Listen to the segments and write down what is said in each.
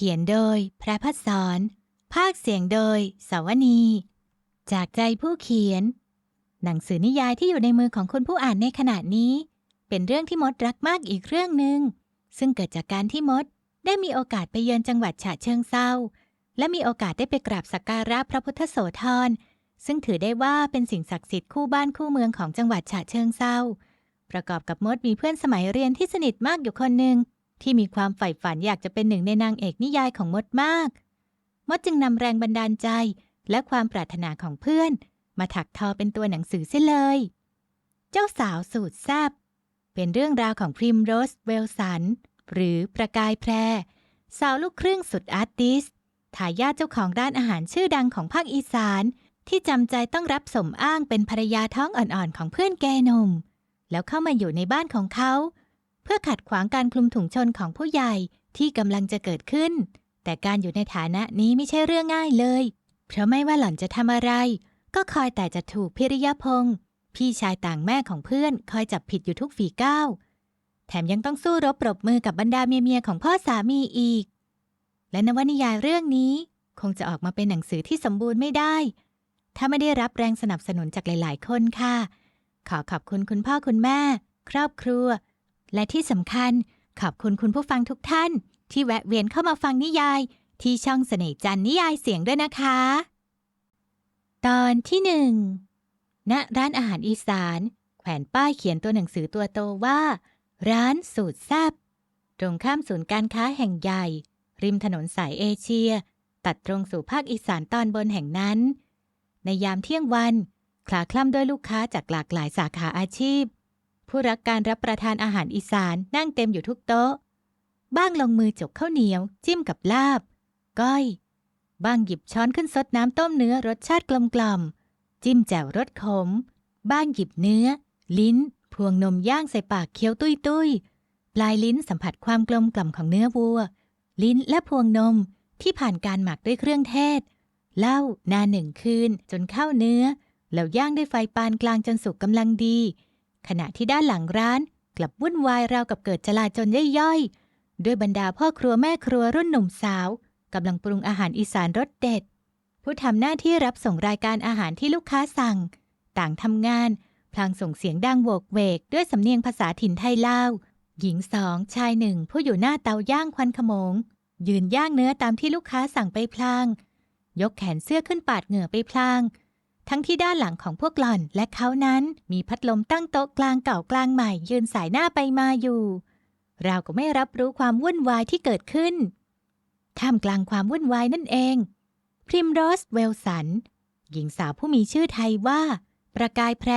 ขียนโดย พระพัฒสอนภาคเสียงโดยสาวนี จากใจผู้เขียน หนังสือนิยายที่อยู่ในมือของคุณผู้อ่านในขณะนี้ เป็นเรื่องที่มดรักมากอีกเรื่องหนึ่งซึ่งเกิดจากการที่มดได้มีโอกาสไปเยือนจังหวัดฉะเชิงเซาและมีโอกาสได้ไปกราบสักการะพระพุทธโสธรซึ่งถือได้ว่าเป็นสิ่งศักดิ์สิทธิ์คู่บ้านคู่เมืองของจังหวัดฉะเชิงเซาประกอบกับมดมีเพื่อนสมัยเรียนที่สนิทมากอยู่คนหนึ่ง ที่มีความใฝ่ฝันอยากจะเป็นหนึ่งในนางเอกนิยายของมดมาก มดจึงนำแรงบันดาลใจและความปรารถนาของเพื่อน มาถักทอเป็นตัวหนังสือเสียเลย เจ้าสาวสูตรแซบเป็นเรื่องราวของพริมโรสเวลสัน หรือประกายแพร สาวลูกครึ่งสุดอาร์ติสทายาทเจ้าของร้านอาหารชื่อดังของภาคอีสาน ที่จำใจต้องรับสมอ้างเป็นภรรยาท้องอ่อนๆของเพื่อนแกนม แล้วเข้ามาอยู่ในบ้านของเขา เพื่อขัดขวางการคลุมถุงชนของผู้ใหญ่ที่กำลังจะเกิดขึ้น แต่การอยู่ในฐานะนี้ไม่ใช่เรื่องง่ายเลย เพราะไม่ว่าหล่อนจะทำอะไร ก็คอยแต่จะถูกพิริยพงศ์พี่ชายต่างแม่ของเพื่อนคอยจับผิดอยู่ทุกฝีก้าวแถมยังต้องสู้รบปรบมือกับบรรดาเมียๆของพ่อสามีอีก และนวนิยายเรื่องนี้ คงจะออกมาเป็นหนังสือที่สมบูรณ์ไม่ได้ ถ้าไม่ได้รับแรงสนับสนุนจากหลาย ๆ คนค่ะ ขอขอบคุณคุณพ่อคุณแม่ ครอบครัว และที่สำคัญขอบคุณคุณผู้ฟังทุกท่าน ที่แวะเวียนเข้ามาฟังนิยาย ที่ช่องเสน่ห์จันนิยายเสียงด้วยนะคะ ตอนที่หนึ่งณร้านอาหารอีสาน แขวนป้ายเขียนตัวหนังสือตัวโตว่า ร้านสูตรแซบตรงข้ามศูนย์การค้าแห่งใหญ่ ริมถนนสายเอเชีย ตัดตรงสู่ภาคอีสานตอนบนแห่งนั้น ในยามเที่ยงวันคลาคล่ำด้วยลูกค้าจากหลากหลายสาขาอาชีพ ผู้รักการรับประทานอาหารอีสานนั่งเต็มอยู่ทุกโต๊ะ บ้างลงมือจกข้าวเหนียว จิ้มกับลาบ ก้อย บ้างหยิบช้อนขึ้นซดน้ำต้มเนื้อรสชาติกลมกล่อม จิ้มแจ่วรสขม บ้างหยิบเนื้อ ลิ้น พวงนมย่างใส่ปากเคี้ยวตุ้ยตุ้ยปลายลิ้นสัมผัสความกลมกล่อมของเนื้อวัว ลิ้นและพวงนมที่ผ่านการหมักด้วยเครื่องเทศเล้านานหนึ่งคืนจนเข้าเนื้อแล้วย่างด้วยไฟปานกลางจนสุกกำลังดี ขณะที่ด้านหลังร้านกลับวุ่นวายราวกับเกิดจลาจลย่อยๆ ด้วยบรรดาพ่อครัวแม่ครัวรุ่นหนุ่มสาวกำลังปรุงอาหารอีสานรสเด็ด ผู้ทำหน้าที่รับส่งรายการอาหารที่ลูกค้าสั่ง ต่างทำงาน พลางส่งเสียงดังโวกเวก ด้วยสำเนียงภาษาถิ่นไทยลาว หญิงสองชายหนึ่งผู้อยู่หน้าเตาย่างควันขโมง ยืนย่างเนื้อตามที่ลูกค้าสั่งไปพลาง ยกแขนเสื้อขึ้นปาดเหงื่อไปพลาง ทั้งที่ด้านหลังของพวกหล่อนและเขานั้นมีพัดลมตั้งโต๊ะกลางเก่ากลางใหม่ ยืนสายหน้าไปมาอยู่ เราก็ไม่รับรู้ความวุ่นวายที่เกิดขึ้น ท่ามกลางความวุ่นวายนั่นเอง พริมโรสเวลสัน หญิงสาวผู้มีชื่อไทยว่า ประกายแพร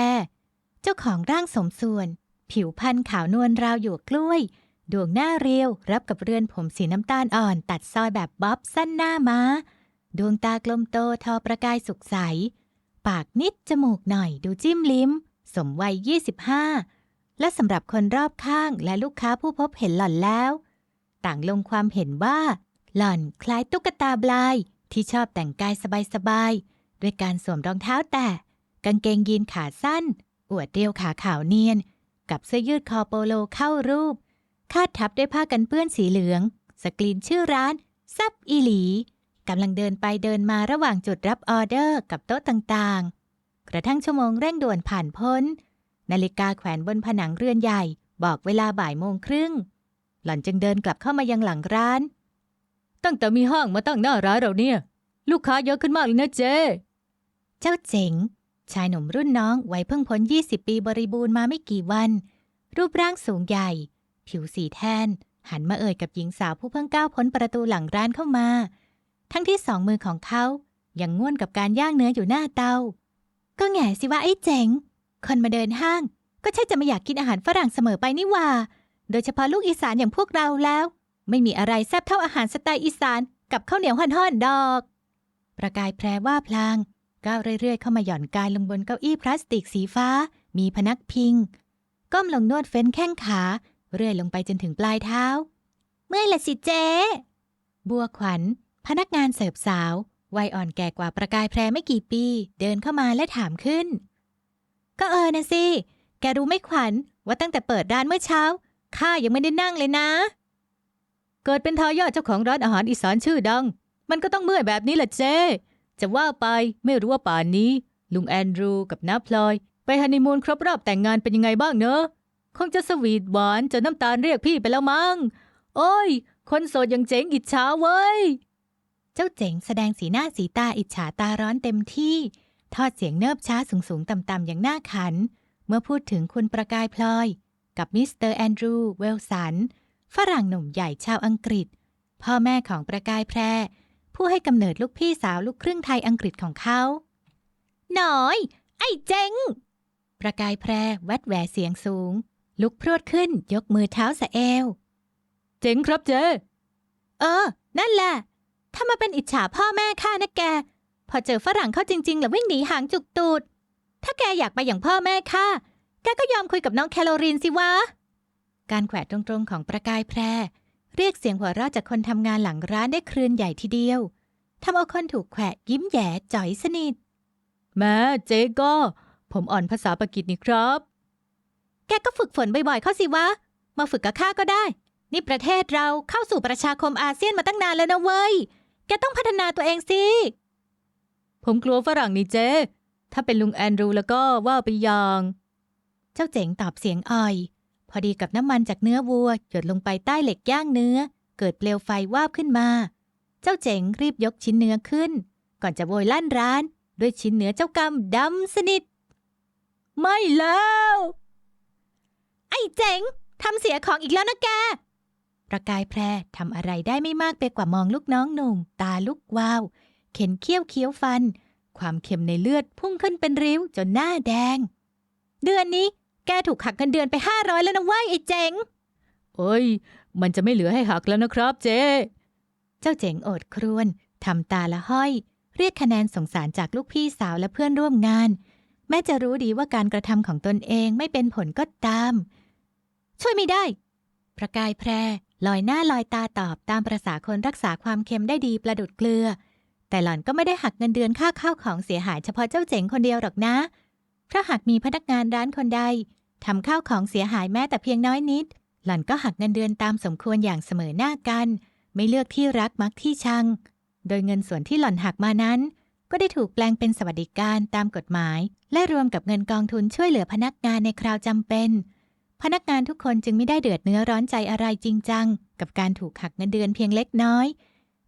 เจ้าของร่างสมส่วน ผิวพรรณขาวนวลราวหยวกกล้วย ดวงหน้าเรียว รับกับเรือนผมสีน้ำตาลอ่อน ตัดซอยแบบบ๊อบสั้นหน้าม้า ดวงตากลมโตทอประกายสุขใส ปากนิดจมูกหน่อยดูจิ้มลิ้ม สมวัย 25 และสำหรับคนรอบข้างและลูกค้าผู้พบเห็นหล่อนแล้ว ต่างลงความเห็นว่า หล่อนคล้ายตุ๊กตาบลาย ที่ชอบแต่งกายสบายๆ ด้วยการสวมรองเท้าแตะกางเกงยีนขาสั้น อวดเรียวขาขาวเนียน กับเสื้อยืดคอโปโลเข้ารูป คาดทับด้วยผ้ากันเปื้อนสีเหลือง สกรีนชื่อร้านซับอีหลี กำลังเดินไปเดินมาระหว่างจุดรับออเดอร์กับโต๊ะต่างๆ กระทั่งชั่วโมงเร่งด่วนผ่านพ้น นาฬิกาแขวนบนผนังเรือนใหญ่ บอกเวลาบ่ายโมงครึ่ง หล่อนจึงเดินกลับเข้ามายังหลังร้าน ตั้งแต่มีห้างมาตั้งหน้าร้านเราเนี่ย ลูกค้าเยอะขึ้นมากเลยนะเจ๊เจ้าเจ๋ง ชายหนุ่มรุ่นน้องวัยเพิ่งพ้น 20 ปีบริบูรณ์มาไม่กี่วัน รูปร่างสูงใหญ่ ผิวสีแทน หันมาเอ่ยกับหญิงสาวผู้เพิ่งก้าวพ้นประตูหลังร้านเข้ามา ทั้งที่สองมือของเขายังง่วนกับการย่างเนื้ออยู่หน้าเตา ก็แง่สิว่าไอ้เจ๋ง คนมาเดินห้าง ก็ใช่จะไม่อยากกินอาหารฝรั่งเสมอไปนี่ว่า โดยเฉพาะลูกอีสานอย่างพวกเราแล้ว ไม่มีอะไรแซ่บเท่าอาหารสไตล์อีสานกับข้าวเหนียวห่อนๆดอก ประกายแพรว่าพลางก้าวเรื่อยๆ เข้ามาหย่อนกายลงบนเก้าอี้พลาสติกสีฟ้า มีพนักพิง ก้มลงนวดเฟ้นแข้งขา เรื่อยลงไปจนถึงปลายเท้า เมื่อยละสิเจ๊ บัวขวัญ พนักงานเสิร์ฟสาววัยอ่อนแก่กว่าประกายแพรไม่กี่ปี เดินเข้ามาและถามขึ้น ก็เออนะสิ แกรู้ไหมขวัญว่าตั้งแต่เปิดร้านเมื่อเช้า ข้ายังไม่ได้นั่งเลยนะ เกิดเป็นทายาทเจ้าของร้านอาหารอีสานชื่อดัง มันก็ต้องเมื่อยแบบนี้แหละเจ๊จะว่าไปไม่รู้ว่าป่านนี้ ลุงแอนดรูกับน้าพลอย ไปฮันนีมูนครบรอบแต่งงานเป็นยังไงบ้างเนอะคงจะสวีทหวานจนน้ำตาลเรียกพี่ไปแล้วมั้งโอ้ย คนโสดยังเจ๋งอิจฉาเว้ย เจ้าเจ๋งแสดงสีหน้าสีตาอิจฉาตาร้อนเต็มที่ ทอดเสียงเนิบช้าสูงๆต่ำๆอย่างน่าขัน เมื่อพูดถึงคุณประกายพลอย กับมิสเตอร์แอนดรูเวลสัน ฝรั่งหนุ่มใหญ่ชาวอังกฤษ พ่อแม่ของประกายแพร ผู้ให้กำเนิดลูกพี่สาวลูกครึ่งไทยอังกฤษของเขา หน่อย ไอ้เจ๋ง ประกายแพรแวดแหวเสียงสูง ลุกพรวดขึ้นยกมือเท้าสะเอว เจ๋งครับเจ เออ นั่นแหละ ถ้ามาเป็นอิจฉาพ่อแม่ข้านะแก พอเจอฝรั่งเข้าจริงๆแล้ววิ่งหนีหางจุกตูด ถ้าแกอยากไปอย่างพ่อแม่ข้าแกก็ยอมคุยกับน้องแคโรลีนสิวะ การแขวะตรงๆของประกายแพร เรียกเสียงหัวเราะจากคนทำงานหลังร้านได้ครืนใหญ่ทีเดียวทำเอาคนถูกแขวะยิ้มแย่จ่อยสนิทแม่เจ๊ก็ ผมอ่อนภาษาปากีนี่ครับ แกก็ฝึกฝนบ่อยๆเข้าสิวะ มาฝึกกับข้าก็ได้ นี่ประเทศเราเข้าสู่ประชาคมอาเซียนมาตั้งนานแล้วนะเว้ย แกต้องพัฒนาตัวเองสิ ผมกลัวฝรั่งนี่เจ๊ ถ้าเป็นลุงแอนดรูแล้วก็ว่าไปย่างเจ้าเจ๋งตอบเสียงอ่อย พอดีกับน้ำมันจากเนื้อวัว หยดลงไปใต้เหล็กย่างเนื้อ เกิดเปลวไฟวาบขึ้นมา เจ้าเจ๋งรีบยกชิ้นเนื้อขึ้น ก่อนจะโวยลั่นร้าน ด้วยชิ้นเนื้อเจ้ากรรมดำสนิท ไม่แล้ว ไอ้เจ๋งทำเสียของอีกแล้วนะแก ประกายแพรทำอะไรได้ไม่มากไปกว่ามองลูกน้องหนุ่มตาลุกวาว เข็นเคี้ยวเคี้ยวฟัน ความเค็มในเลือดพุ่งขึ้นเป็นริ้วจนหน้าแดง เดือนนี้แกถูกหักเงินเดือนไปห้าร้อยแล้วนะเว้ยไอ้เจ๋งโอ้ย มันจะไม่เหลือให้หักแล้วนะครับเจ๊เจ้าเจ๋งโอดครวญทำตาละห้อย เรียกคะแนนสงสารจากลูกพี่สาวและเพื่อนร่วมงาน แม้จะรู้ดีว่าการกระทำของตนเองไม่เป็นผลก็ตาม ช่วยไม่ได้ ประกายแพร ลอยหน้าลอยตาตอบตามประษาคนรักษาความเค็มได้ดีประดุดเกลือ แต่หล่อนก็ไม่ได้หักเงินเดือนค่าข้าวของเสียหายเฉพาะเจ้าเจ๋งคนเดียวหรอกนะ เพราะหากมีพนักงานร้านคนใดทำข้าวของเสียหายแม้แต่เพียงน้อยนิด หล่อนก็หักเงินเดือนตามสมควรอย่างเสมอหน้ากัน ไม่เลือกที่รักมักที่ชัง โดยเงินส่วนที่หล่อนหักมานั้น ก็ได้ถูกแปลงเป็นสวัสดิการตามกฎหมาย และรวมกับเงินกองทุนช่วยเหลือพนักงานในคราวจำเป็น พนักงานทุกคนจึงไม่ได้เดือดเนื้อร้อนใจอะไรจริงจัง กับการถูกหักเงินเดือนเพียงเล็กน้อย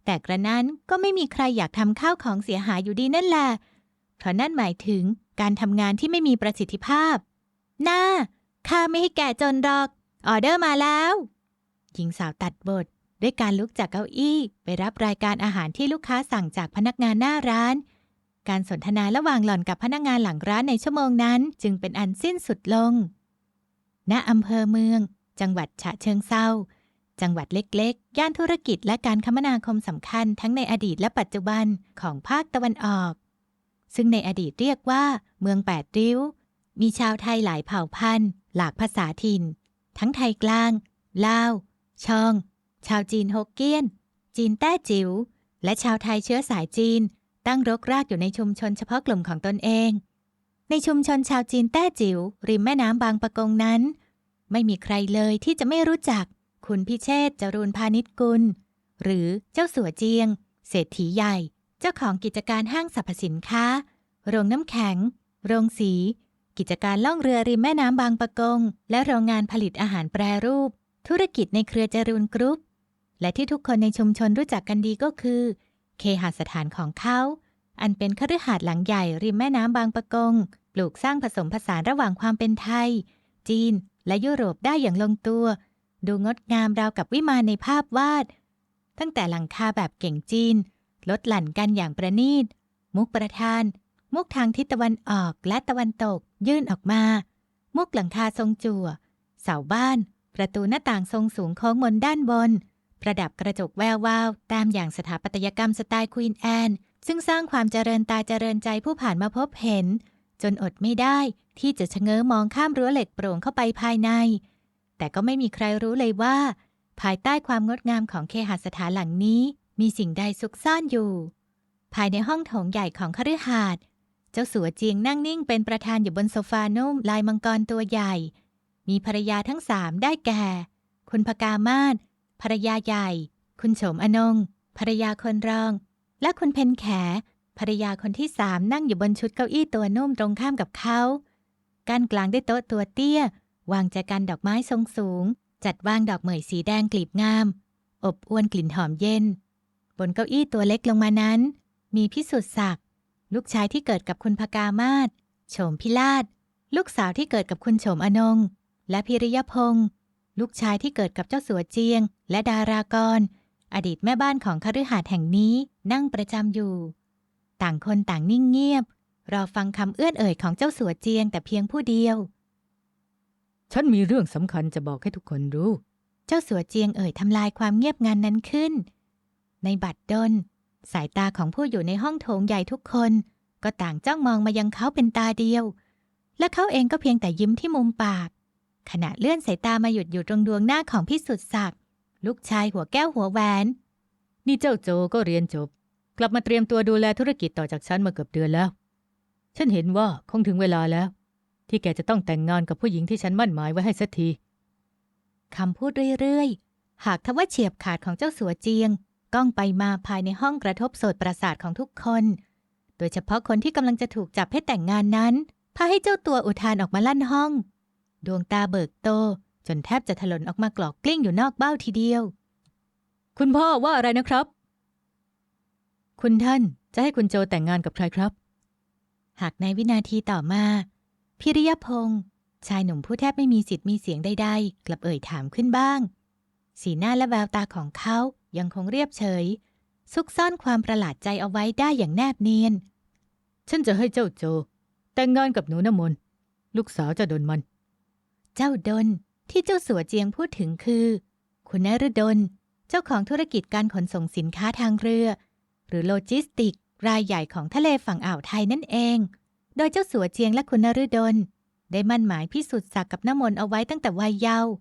แต่กระนั้นก็ไม่มีใครอยากทำข้าวของเสียหายอยู่ดีนั่นแหละเพราะนั่นหมายถึงการทำงานที่ไม่มีประสิทธิภาพน่าข้าไม่ให้แก่จนหรอก ออเดอร์มาแล้ว หญิงสาวตัดบท ด้วยการลุกจากเก้าอี้ไปรับรายการอาหารที่ลูกค้าสั่งจากพนักงานหน้าร้าน การสนทนาระหว่างหล่อนกับพนักงานหลังร้านในชั่วโมงนั้น จึงเป็นอันสิ้นสุดลง ณอำเภอเมือง จังหวัดฉะเชิงเซาจังหวัดเล็กๆ ย่านธุรกิจและการคมนาคมสำคัญทั้งในอดีตและปัจจุบันของภาคตะวันออก ซึ่งในอดีตเรียกว่า เมืองแปดริ้ว มีชาวไทยหลายเผ่าพันธุ์ หลากภาษาถิ่น ทั้งไทยกลาง ลาว ชอง ชาวจีนฮกเกี้ยน จีนแต้จิ๋ว และชาวไทยเชื้อสายจีน ตั้งรกรากอยู่ในชุมชนเฉพาะกลุ่มของตนเอง ในชุมชนชาวจีนแต้จิ๋วริมแม่น้ำบางปะกงนั้น ไม่มีใครเลยที่จะไม่รู้จัก คุณพิเชษจรูนพาณิชกุล หรือเจ้าสัวเจียง เศรษฐีใหญ่ เจ้าของกิจการห้างสรรพสินค้า โรงน้ำแข็ง โรงสี กิจการล่องเรือริมแม่น้ำบางปะกง และโรงงานผลิตอาหารแปรรูป ธุรกิจในเครือจรูนกรุ๊ป และที่ทุกคนในชุมชนรู้จักกันดีก็คือ เคหสถานของเขา อันเป็นคฤหาสน์หลังใหญ่ริมแม่น้ำบางปะกง ปลูกสร้างผสมผสานระหว่างความเป็นไทย จีน และยุโรปได้อย่างลงตัว ดูงดงามราวกับวิมานในภาพวาด ตั้งแต่หลังคาแบบเก่งจีน ลดหลั่นกันอย่างประณีต มุกประธาน มุกทางทิศตะวันออกและตะวันตก ยื่นออกมา มุกหลังคาทรงจั่ว เสาบ้าน ประตูหน้าต่างทรงสูงโค้งมนด้านบน ประดับกระจกแวววาวตามอย่างสถาปัตยกรรมสไตล์ควีนแอน ซึ่งสร้างความเจริญตาเจริญใจผู้ผ่านมาพบเห็น จนอดไม่ได้ที่จะชะเง้อมองข้ามรั้วเหล็กโปร่งเข้าไปภายใน แต่ก็ไม่มีใครรู้เลยว่า ภายใต้ความงดงามของเคหสถานหลังนี้ มีสิ่งใดซุกซ่อนอยู่ ภายในห้องโถงใหญ่ของคฤหาสน์เจ้าสัวเจียงนั่งนิ่งเป็นประธานอยู่บนโซฟานุ่มลายมังกรตัวใหญ่ มีภรรยาทั้งสามได้แก่ คุณพกามาศภรรยาใหญ่ คุณโฉมอนงภรรยาคนรอง และคุณเพนแข ภรรยาคนที่สามนั่งอยู่บนชุดเก้าอี้ตัวนุ่มตรงข้ามกับเขากั้นกลางได้โต๊ะตัวเตี้ย วางแจกันดอกไม้ทรงสูง จัดวางดอกเหมยสีแดงกลีบงาม อบอวนกลิ่นหอมเย็น บนเก้าอี้ตัวเล็กลงมานั้น มีพิสุทธิ์ศักดิ์ลูกชายที่เกิดกับคุณพกามาศโฉมพิราชลูกสาวที่เกิดกับคุณโฉมอนง และพิริยพงศ์ลูกชายที่เกิดกับเจ้าสัวเจียง และดารากร อดีตแม่บ้านของคฤหาสน์แห่งนี้นั่งประจำอยู่ ต่างคนต่างนิ่งเงียบ รอฟังคำเอื้อนเอ่ยของเจ้าสัวเจียงแต่เพียงผู้เดียว ฉันมีเรื่องสำคัญจะบอกให้ทุกคนรู้ เจ้าสัวเจียงเอ่ยทำลายความเงียบงันนั้นขึ้น ในบัดดล สายตาของผู้อยู่ในห้องโถงใหญ่ทุกคน ก็ต่างจ้องมองมายังเขาเป็นตาเดียว และเขาเองก็เพียงแต่ยิ้มที่มุมปาก ขณะเลื่อนสายตามาหยุดอยู่ตรงดวงหน้าของพิสุทธิ์ศักดิ์ ลูกชายหัวแก้วหัวแหวน นี่เจ้าโจก็เรียนจบ กลับมาเตรียมตัวดูแลธุรกิจต่อจากฉันมาเกือบเดือนแล้ว ฉันเห็นว่าคงถึงเวลาแล้ว ที่แกจะต้องแต่งงานกับผู้หญิงที่ฉันมั่นหมายไว้ให้สักทีคำพูดเรื่อยๆ หากทว่าเฉียบขาดของเจ้าสัวเจียง ก้องไปมาภายในห้องกระทบโสดประสาทของทุกคน โดยเฉพาะคนที่กำลังจะถูกจับให้แต่งงานนั้นพาให้เจ้าตัวอุทานออกมาลั่นห้อง ดวงตาเบิกโต จนแทบจะถลนออกมากรอกกลิ้งอยู่นอกเบ้าทีเดียว คุณพ่อว่าอะไรนะครับ คุณท่านจะให้คุณโจแต่งงานกับใครครับ หากในวินาทีต่อมา พิริยพงศ์ชายหนุ่มผู้แทบไม่มีสิทธิ์มีเสียงใดๆ กลับเอ่ยถามขึ้นบ้าง สีหน้าและแววตาของเขายังคงเรียบเฉย ซุกซ่อนความประหลาดใจเอาไว้ได้อย่างแนบเนียน ฉันจะให้เจ้าโจ แต่งงานกับหนูน้ำมน ลูกสาวจะดนมัน เจ้าดน ที่เจ้าสัวเจียงพูดถึงคือ คุณนฤดล เจ้าของธุรกิจการขนส่งสินค้าทางเรือ หรือโลจิสติก รายใหญ่ของทะเลฝั่งอ่าวไทยนั่นเอง โดยเจ้าสัวเจียงและคุณนฤดล ได้มั่นหมายพิสุทธิ์ศักดิ์กับน้ำมนต์เอาไว้ตั้งแต่วัยเยาว์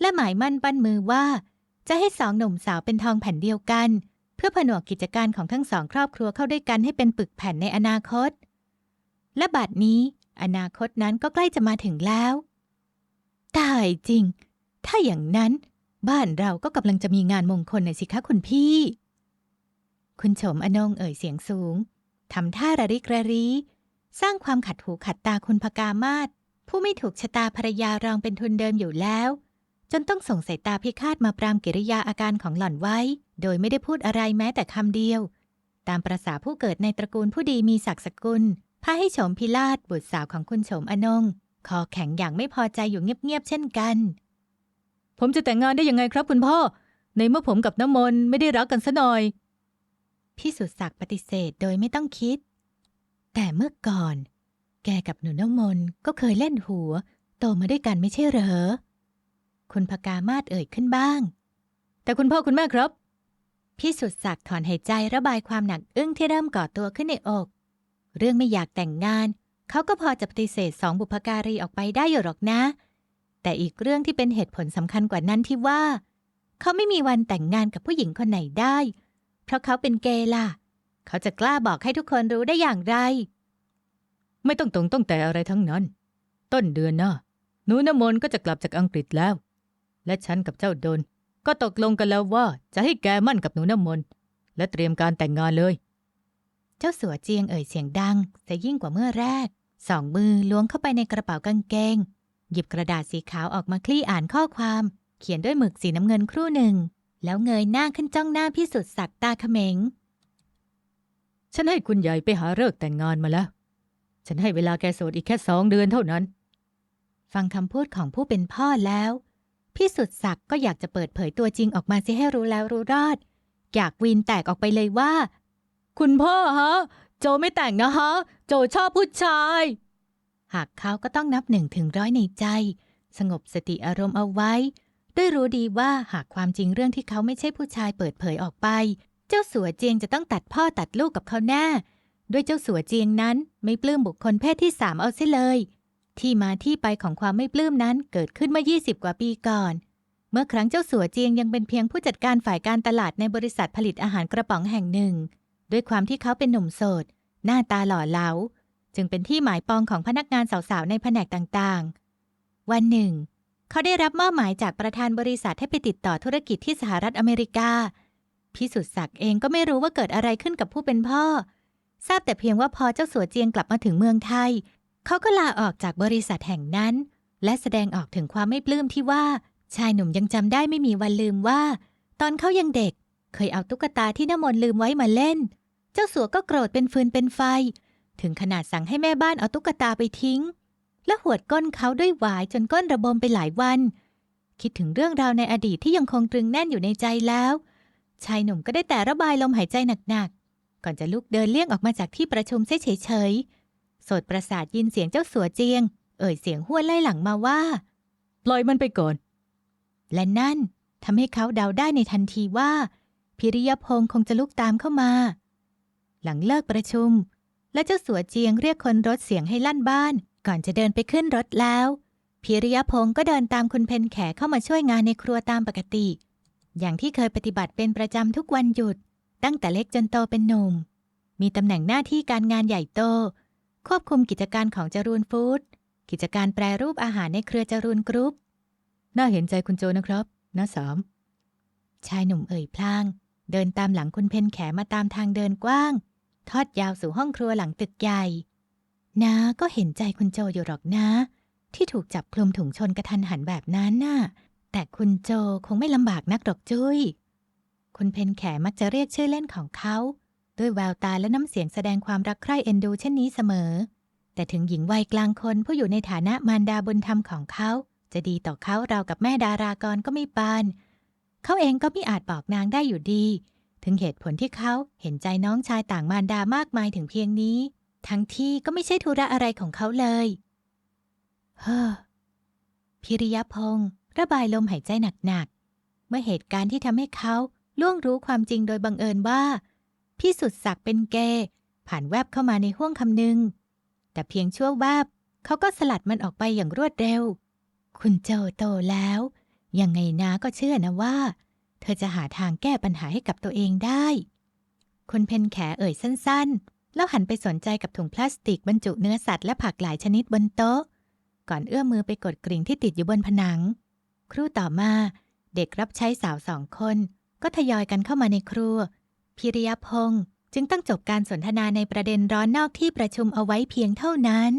และหมายมั่นปั้นมือว่า จะให้สองหนุ่มสาวเป็นทองแผ่นเดียวกัน เพื่อผนวกกิจการของทั้งสองครอบครัวเข้าด้วยกันให้เป็นปึกแผ่นในอนาคต และบัดนี้ อนาคตนั้นก็ใกล้จะมาถึงแล้ว ตายจริง ถ้าอย่างนั้น บ้านเราก็กำลังจะมีงานมงคลน่ะสิคะคุณพี่ คุณโฉมอนงเอ่ยเสียงสูงทำท่าระริกระรีสร้างความขัดหูขัดตาคุณพกามาศผู้ไม่ถูกชะตาภรรยารองเป็นทุนเดิมอยู่แล้ว จนต้องส่งสายตาพิฆาตมาปรามกิริยาอาการของหล่อนไว้ โดยไม่ได้พูดอะไรแม้แต่คำเดียว ตามประษาผู้เกิดในตระกูลผู้ดีมีศักดิ์สกุลพาให้โฉมพิลาศบุตรสาวของคุณโฉมอนง คอแข็งอย่างไม่พอใจอยู่เงียบๆเช่นกัน ผมจะแต่งงานได้ยังไงครับคุณพ่อ ในเมื่อผมกับน้ำมนต์ไม่ได้รักกันซะหน่อย พี่สุดศักดิ์ปฏิเสธโดยไม่ต้องคิด แต่เมื่อก่อน แกกับหนูน้ำมนต์ก็เคยเล่นหัว โตมาด้วยกันไม่ใช่เหรอ คุณพกามาศเอ่ยขึ้นบ้าง แต่คุณพ่อคุณแม่ครับ พี่สุดศักดิ์ถอนหายใจระบายความหนักอึ้งที่เริ่มก่อตัวขึ้นในอก เรื่องไม่อยากแต่งงาน เขาก็พอจะปฏิเสธสองบุพการีออกไปได้อยู่หรอกนะ แต่อีกเรื่องที่เป็นเหตุผลสำคัญกว่านั้นที่ว่า เขาไม่มีวันแต่งงานกับผู้หญิงคนไหนได้ เพราะเขาเป็นเกย์ล่ะ เขาจะกล้าบอกให้ทุกคนรู้ได้อย่างไร ไม่ต้องตรงต้องแต่อะไรทั้งนั้น ต้นเดือนหน้าหนูน้ำมนก็จะกลับจากอังกฤษแล้ว และฉันกับเจ้าโดน ก็ตกลงกันแล้วว่าจะให้แกมั่นกับหนูน้ำมนและเตรียมการแต่งงานเลย เจ้าสัวเจียงเอ่ยเสียงดังจะยิ่งกว่าเมื่อแรก สองมือล้วงเข้าไปในกระเป๋ากางเกง หยิบกระดาษสีขาวออกมาคลี่อ่านข้อความ เขียนด้วยหมึกสีน้ำเงินครู่หนึ่ง แล้วเงยหน้าขึ้นจ้องหน้าพี่สุดศักดิ์ตาเขม็งฉันให้คุณใหญ่ไปหาเลิกษ์แต่งงานมาแล้ว ฉันให้เวลาแกโสดอีกแค่สองเดือนเท่านั้น ฟังคำพูดของผู้เป็นพ่อแล้ว พี่สุดศักดิ์ก็อยากจะเปิดเผยตัวจริงออกมาสิให้รู้แล้วรู้รอด อยากวีนแตกออกไปเลยว่า คุณพ่อฮะ โจไม่แต่งนะฮะ โจชอบผู้ชาย หากเขาก็ต้องนับหนึ่งถึงร้อยในใจ สงบสติอารมณ์เอาไว้ ด้วยรู้ดีว่าหากความจริงเรื่องที่เขาไม่ใช่ผู้ชายเปิดเผยออกไป เจ้าสัวเจียงจะต้องตัดพ่อตัดลูกกับเขาแน่ ด้วยเจ้าสัวเจียงนั้นไม่ปลื้มบุคคลเพศที่สามเอาเสียเลย ที่มาที่ไปของความไม่ปลื้มนั้นเกิดขึ้นเมื่อ 20 กว่าปีก่อนเมื่อครั้งเจ้าสัวเจียงยังเป็นเพียงผู้จัดการฝ่ายการตลาดในบริษัทผลิตอาหารกระป๋องแห่งหนึ่ง ด้วยความที่เขาเป็นหนุ่มโสด หน้าตาหล่อเหลา จึงเป็นที่หมายปองของพนักงานสาวๆ ในแผนกต่างๆ วันหนึ่ง เขาได้รับมอบหมายจากประธานบริษัทให้ไปติดต่อธุรกิจที่สหรัฐอเมริกา พิสุทธิ์ศักดิ์เองก็ไม่รู้ว่าเกิดอะไรขึ้นกับผู้เป็นพ่อ ทราบแต่เพียงว่าพอเจ้าสัวเจียงกลับมาถึงเมืองไทย เขาก็ลาออกจากบริษัทแห่งนั้น และแสดงออกถึงความไม่ปลื้มที่ว่า ชายหนุ่มยังจำได้ไม่มีวันลืมว่า ตอนเขายังเด็ก เคยเอาตุ๊กตาที่น้ำมนต์ลืมไว้มาเล่นเจ้าสัวก็โกรธเป็นฟืนเป็นไฟ ถึงขนาดสั่งให้แม่บ้านเอาตุ๊กตาไปทิ้ง และหวดก้นเขาด้วยหวายจนก้นระบมไปหลายวัน คิดถึงเรื่องราวในอดีตที่ยังคงตรึงแน่นอยู่ในใจแล้ว ชายหนุ่มก็ได้แต่ระบายลมหายใจหนักๆ ก่อนจะลุกเดินเลี่ยงออกมาจากที่ประชุมเฉยๆโสดประสาทยินเสียงเจ้าสัวเจียง เอ่ยเสียงห้วนไล่หลังมาว่า ปล่อยมันไปก่อน และนั่นทำให้เขาเดาได้ในทันทีว่า พิริยพงศ์คงจะลุกตามเข้ามา หลังเลิกประชุม และเจ้าสัวเจียงเรียกคนรถเสียงให้ลั่นบ้าน ก่อนจะเดินไปขึ้นรถแล้วพิริยพงศ์ก็เดินตามคุณเพนแขเข้ามาช่วยงานในครัวตามปกติ อย่างที่เคยปฏิบัติเป็นประจำทุกวันหยุด ตั้งแต่เล็กจนโตเป็นหนุ่ม มีตำแหน่งหน้าที่การงานใหญ่โต ควบคุมกิจการของจรูนฟู้ดกิจการแปรรูปอาหารในเครือจรูนกรุ๊ป น่าเห็นใจคุณโจนะครับน้าสามชายหนุ่มเอ่ยพลาง เดินตามหลังคุณเพนแขมาตามทางเดินกว้าง ทอดยาวสู่ห้องครัวหลังตึกใหญ่นาก็เห็นใจคุณโจอยู่หรอกนะ ที่ถูกจับคลุมถุงชนกระทันหันแบบนั้นน่ะ แต่คุณโจคงไม่ลำบากนักดอกจุย้ย คุณเพนแขมักจะเรียกชื่อเล่นของเขา ด้วยแววตาและน้ำเสียงแสดงความรักใคร่เอ็นดูเช่นนี้เสมอ แต่ถึงหญิงวัยกลางคนผู้อยู่ในฐานะมารดาบุญธรรมของเขา จะดีต่อเขาเรากับแม่ดารากรก็ไม่ปาน เขาเองก็ไม่อาจบอกนางได้อยู่ดี ถึงเหตุผลที่เขาเห็นใจน้องชายต่างมารดามากมายถึงเพียงนี้ ทั้งที่ก็ไม่ใช่ธุระอะไรของเขาเลย เฮ้อพิริยพงศ์ระบายลมหายใจหนักๆ เมื่อเหตุการณ์ที่ทำให้เขาล่วงรู้ความจริงโดยบังเอิญว่า พี่สุดศักดิ์เป็นเกย์ผ่านแวบเข้ามาในห้วงคำนึง แต่เพียงชั่วแวบเขาก็สลัดมันออกไปอย่างรวดเร็ว คุณโจโตแล้ว ยังไงนาก็เชื่อนะว่า เธอจะหาทางแก้ปัญหาให้กับตัวเองได้ คุณเพนแขเอ่ยสั้น ๆ แล้วหันไปสนใจกับถุงพลาสติกบรรจุเนื้อสัตว์และผักหลายชนิดบนโต๊ะ ก่อนเอื้อมมือไปกดกริ่งที่ติดอยู่บนผนัง ครู่ต่อมา เด็กรับใช้สาวสองคน ก็ทยอยกันเข้ามาในครัว พิริยพงศ์จึงต้องจบการสนทนาในประเด็นร้อนนอกที่ประชุมเอาไว้เพียงเท่านั้น